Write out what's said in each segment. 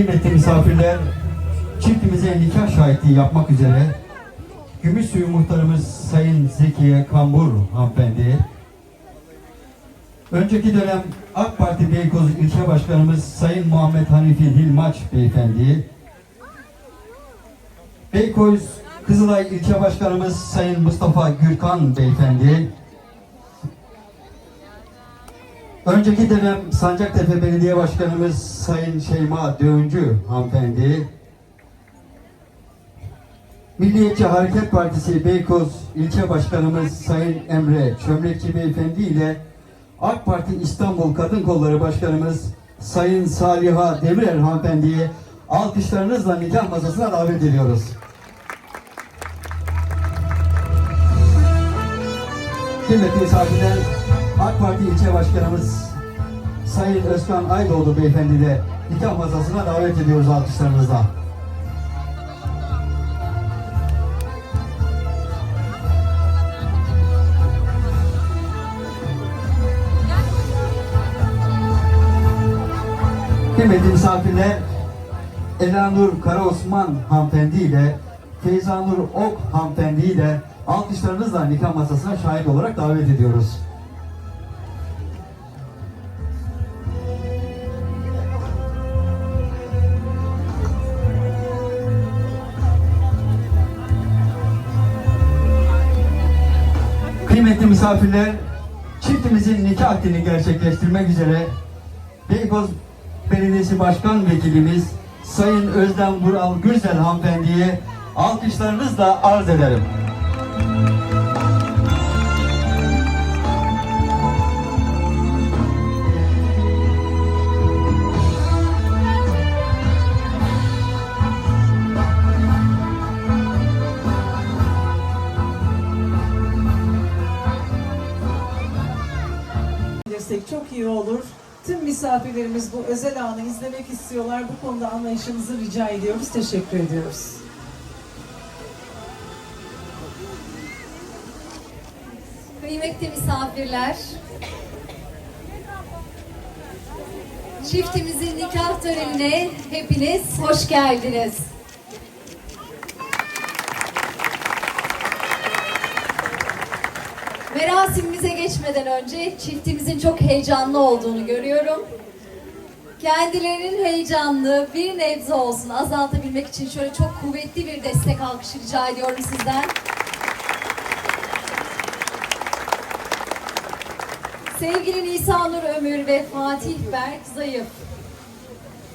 Kıymetli misafirler, çiftimize nikah şahitliği yapmak üzere Gümüşsuyu muhtarımız Sayın Zekiye Kambur hanımefendi, önceki dönem AK Parti Beykoz İlçe Başkanımız Sayın Muhammed Hanifi Hilmaç Beyefendi, Beykoz Kızılay İlçe Başkanımız Sayın Mustafa Gürkan Beyefendi, Önceki dönem Sancaktepe Belediye Başkanımız Sayın Şeyma Döğüncü hanımefendi, Milliyetçi Hareket Partisi Beykoz İlçe Başkanımız Sayın Emre Çömlekçi Beyefendi ile AK Parti İstanbul Kadın Kolları Başkanımız Sayın Saliha Demirer hanımefendiyi alkışlarınızla nikah masasına davet ediyoruz. Kıymetli misafirler, AK Parti ilçe başkanımız Sayın Özkan Aydoğdu beyefendi de nikah masasına davet ediyoruz alkışlarınızla. Kıymetli misafirler, Elanur Karaosman hanımefendi ile Feyzanur Ok hanımefendi ile alkışlarınızla nikah masasına şahit olarak davet ediyoruz. Kıymetli misafirler, çiftimizin nikah akdini gerçekleştirmek üzere Beykoz Belediyesi Başkan Vekilimiz Sayın Özlem Vural Güzel hanımefendiye alkışlarınızla arz ederim. Destek çok iyi olur. Tüm misafirlerimiz bu özel anı izlemek istiyorlar. Bu konuda anlayışınızı rica ediyoruz. Teşekkür ediyoruz. Kıymetli misafirler, çiftimizin nikah törenine hepiniz hoş geldiniz. Merasimimize geçmeden önce çiftimizin çok heyecanlı olduğunu görüyorum. Kendilerinin heyecanını bir nebze olsun azaltabilmek için şöyle çok kuvvetli bir destek alkışı rica ediyorum sizden. Sevgili Nisanur Ömür ve Fatih Berk Zayıf.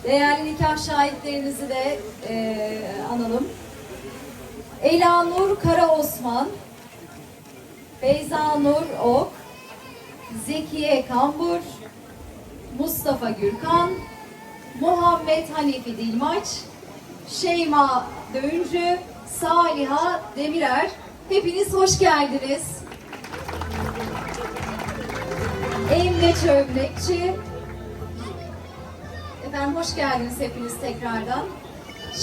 Değerli nikah şahitlerinizi de eee, analım. Elanur Kara Osman, Beyza Nur Ok, Zekiye Kambur, Mustafa Gürkan, Muhammed Hanifi Dilmaç, Şeyma Döncü, Saliha Demirer. Hepiniz hoş geldiniz. Emre Çömlekçi. Efendim hoş geldiniz hepiniz tekrardan.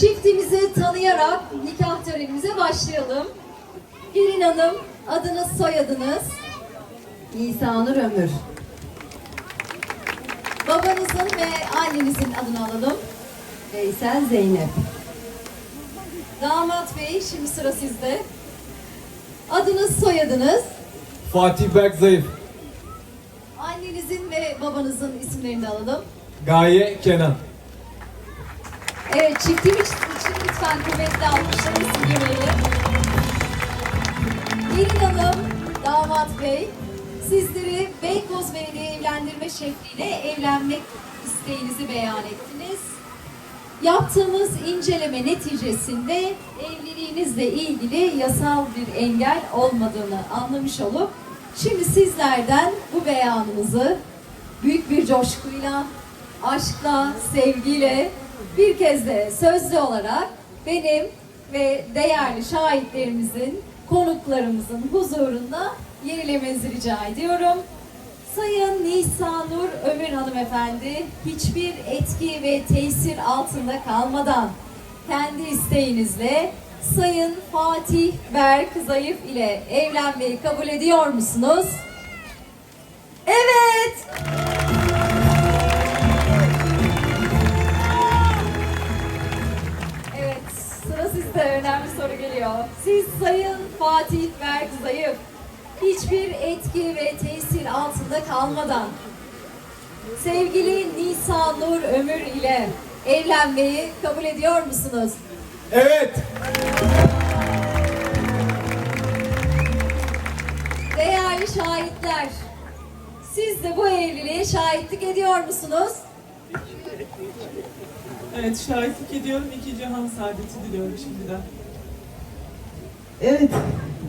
Çiftimizi tanıyarak nikah törenimize başlayalım. Gelin Hanım, adınız, soyadınız? Nisanur Ömür. Babanızın ve annenizin adını alalım. Veysel Zeynep. Damat Bey, şimdi sıra sizde. Adınız, soyadınız? Fatih Berk Zayıf. Annenizin ve babanızın isimlerini de alalım. Gaye Kenan. Evet, çiftim için lütfen kuvvetli alkışlarınızı dinleyelim. Gelin Hanım, Damat Bey, sizleri Beykoz Belediye Evlendirme Şekliyle evlenmek isteğinizi beyan ettiniz. Yaptığımız inceleme neticesinde evliliğinizle ilgili yasal bir engel olmadığını anlamış olup şimdi sizlerden bu beyanınızı büyük bir coşkuyla, aşkla, sevgiyle bir kez de sözlü olarak benim ve değerli şahitlerimizin, konuklarımızın huzurunda yenilemenizi rica ediyorum. Sayın Nisanur Ömür hanımefendi hiçbir etki ve tesir altında kalmadan kendi isteğinizle Sayın Fatih Berk Zayıf ile evlenmeyi kabul ediyor musunuz? Evet. size önemli soru geliyor. Siz Sayın Fatih Berk Zayıf hiçbir etki ve tesir altında kalmadan sevgili Nisa Nur Ömür ile evlenmeyi kabul ediyor musunuz? Evet. Değerli şahitler, siz de bu evliliğe şahitlik ediyor musunuz? Evet şahitlik ediyorum. İki cihan saadeti diliyorum şimdiden. Evet,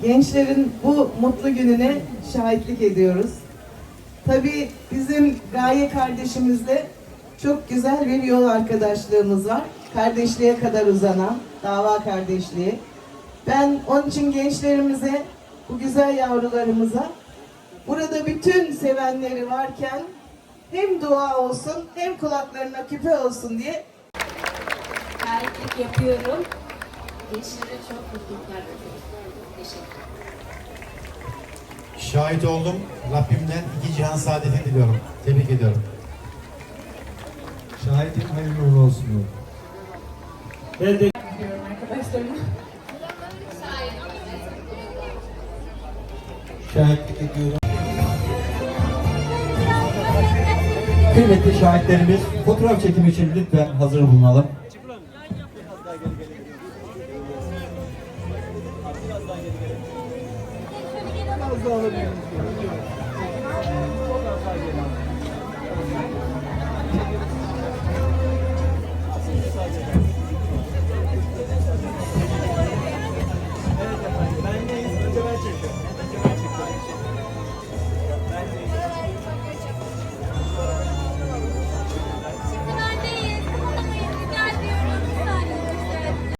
gençlerin bu mutlu gününe şahitlik ediyoruz. Tabii bizim Gaye kardeşimizle çok güzel bir yol arkadaşlığımız var. Kardeşliğe kadar uzanan, dava kardeşliği. Ben onun için gençlerimize, bu güzel yavrularımıza, burada bütün sevenleri varken hem dua olsun hem kulaklarına küpe olsun diye şahitlik yapıyorum. Gençlere çok mutluluklar diliyorum. Teşekkür Şahit oldum. Rabbimden iki cihan saadeti diliyorum. Tebrik ediyorum. Şahidim hayırlı uğurlu olsun diyorum. Diyorum arkadaşlarım. Şahitlik ediyorum. Kıymetli şahitlerimiz fotoğraf çekimi için lütfen hazır bulunalım. Biraz daha alabilir miyiz?